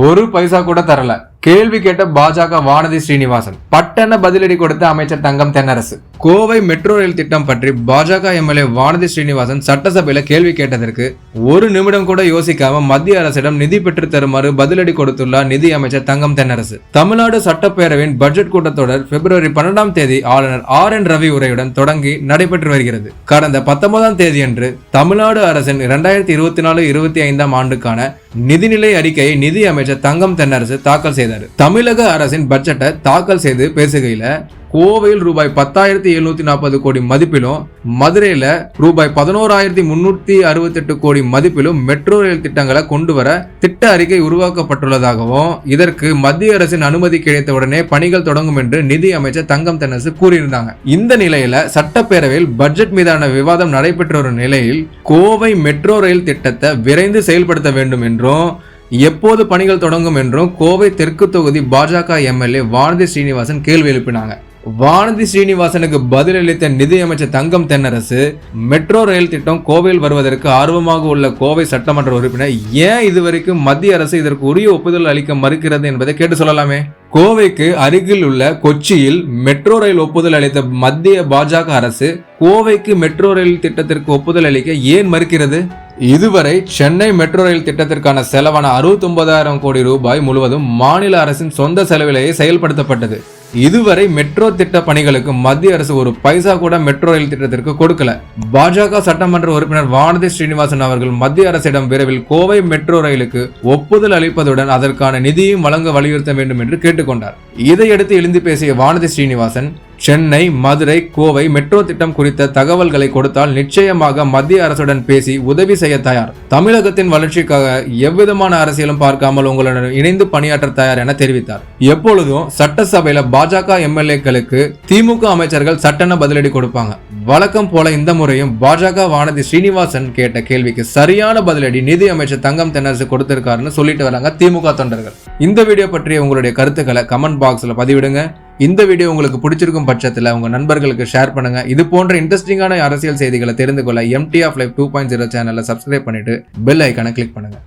ஒரு பைசா கூட தரல. கேள்வி கேட்ட பாஜக வானதி ஸ்ரீனிவாசன். பட்டன பதிலடி கொடுத்த அமைச்சர் தங்கம் தென்னரசு. கோவை மெட்ரோ ரயில் திட்டம் பற்றி பாஜக எம்எல்ஏ வானதி ஸ்ரீனிவாசன் சட்டசபையில் கேள்வி கேட்டதற்கு ஒரு நிமிடம் கூட யோசிக்காம மத்திய அரசிடம் நிதி பெற்று தருமாறு பதிலடி கொடுத்துள்ளார் நிதி அமைச்சர் தங்கம் தென்னரசு. தமிழ்நாடு சட்டப்பேரவையின் பட்ஜெட் கூட்டத்தொடர் பிப்ரவரி பன்னெண்டாம் தேதி ஆளுநர் ஆர் என் ரவி உரையுடன் தொடங்கி நடைபெற்று வருகிறது. கடந்த பத்தொன்பதாம் தேதியன்று தமிழ்நாடு அரசின் இரண்டாயிரத்தி இருபத்தி நாலு இருபத்தி ஐந்தாம் ஆண்டுக்கான நிதிநிலை அறிக்கையை நிதி அமைச்சர் தங்கம் தென்னரசு தாக்கல் செய்தார். தமிழக அரசின் பட்ஜெட்டை தாக்கல் செய்து பேசுகையில் கோவையில் ரூபாய் பத்தாயிரத்தி எழுநூத்தி நாற்பது கோடி மதிப்பிலும் மதுரையில ரூபாய் பதினோராயிரத்தி முன்னூத்தி அறுபத்தெட்டு கோடி மதிப்பிலும் மெட்ரோ ரயில் திட்டங்களை கொண்டு வர திட்ட அறிக்கை உருவாக்கப்பட்டுள்ளதாகவும் இதற்கு மத்திய அரசின் அனுமதி கிடைத்தவுடனே பணிகள் தொடங்கும் என்று நிதி அமைச்சர் தங்கம் தென்னரசு கூறியிருந்தாங்க. இந்த நிலையில சட்டப்பேரவையில் பட்ஜெட் மீதான விவாதம் நடைபெற்ற ஒரு நிலையில் கோவை மெட்ரோ ரயில் திட்டத்தை விரைந்து செயல்படுத்த வேண்டும் என்றும் எப்போது பணிகள் தொடங்கும் என்றும் கோவை தெற்கு தொகுதி பாஜக எம்எல்ஏ வானதி ஸ்ரீனிவாசன் கேள்வி எழுப்பினாங்க. வானதி ஸ்ரீனிவாசனுக்கு பதிலளித்த நிதியமைச்சர் தங்கம் தென்னரசு மெட்ரோ ரயில் திட்டம் கோவையில் வருவதற்கு ஆர்வமாக உள்ள கோவை சட்டமன்ற உறுப்பினர் ஏன் இதுவரைக்கும் மத்திய அரசு இதற்கு உரிய ஒப்புதல் அளிக்க மறுக்கிறது என்பதை கேட்டு சொல்லலாமே. கோவைக்கு அருகில் உள்ள கொச்சியில் மெட்ரோ ரயில் ஒப்புதல் அளித்த மத்திய பாஜக அரசு கோவைக்கு மெட்ரோ ரயில் திட்டத்திற்கு ஒப்புதல் அளிக்க ஏன் மறுக்கிறது? இதுவரை சென்னை மெட்ரோ ரயில் திட்டத்திற்கான செலவான அறுபத்தி கோடி ரூபாய் முழுவதும் மாநில அரசின் சொந்த செலவிலேயே செயல்படுத்தப்பட்டது. இதுவரை மெட்ரோ திட்ட பணிகளுக்கு மத்திய அரசு ஒரு பைசா கூட மெட்ரோ ரயில் திட்டத்திற்கு கொடுக்கல. பாஜக சட்டமன்ற உறுப்பினர் வானதி ஸ்ரீனிவாசன் அவர்கள் மத்திய அரசிடம் விரைவில் கோவை மெட்ரோ ரயிலுக்கு ஒப்புதல் அளிப்பதுடன் அதற்கான நிதியும் வழங்க வலியுறுத்த வேண்டும் என்று கேட்டுக்கொண்டார். இதையடுத்து எழுந்து பேசிய வானதி ஸ்ரீனிவாசன் சென்னை மதுரை கோவை மெட்ரோ திட்டம் குறித்த தகவல்களை கொடுத்தால் நிச்சயமாக மத்திய அரசுடன் பேசி உதவி செய்ய தயார். தமிழகத்தின் வளர்ச்சிக்காக எவ்விதமான அரசியலும் பார்க்காமல் உங்களுடன் இணைந்து பணியாற்ற தயார் என தெரிவித்தார். எப்பொழுதும் சட்டசபையில பாஜக எம்எல்ஏக்களுக்கு திமுக அமைச்சர்கள் சட்டென பதிலடி கொடுப்பாங்க. வழக்கம் போல இந்த முறையும் பாஜக வானதி ஸ்ரீனிவாசன் கேட்ட கேள்விக்கு சரியான பதிலடி நிதி அமைச்சர் தங்கம் தென்னரசு கொடுத்திருக்காருன்னு சொல்லிட்டு வராங்க திமுக தொண்டர்கள். இந்த வீடியோ பற்றிய உங்களுடைய கருத்துக்களை கமெண்ட் பாக்ஸ்ல பதிவிடுங்க. இந்த வீடியோ உங்களுக்கு பிடிச்சிருக்கும் பட்சத்தில் உங்கள் நண்பர்களுக்கு ஷேர் பண்ணுங்க. இது போன்ற இன்ட்ரெஸ்டிங்கான அரசியல் செய்திகளை தெரிந்து கொள்ள empty of life two point zero சேனலை சப்ஸ்கிரைப் பண்ணிட்டு பெல் ஐக்கானை கிளிக் பண்ணுங்க.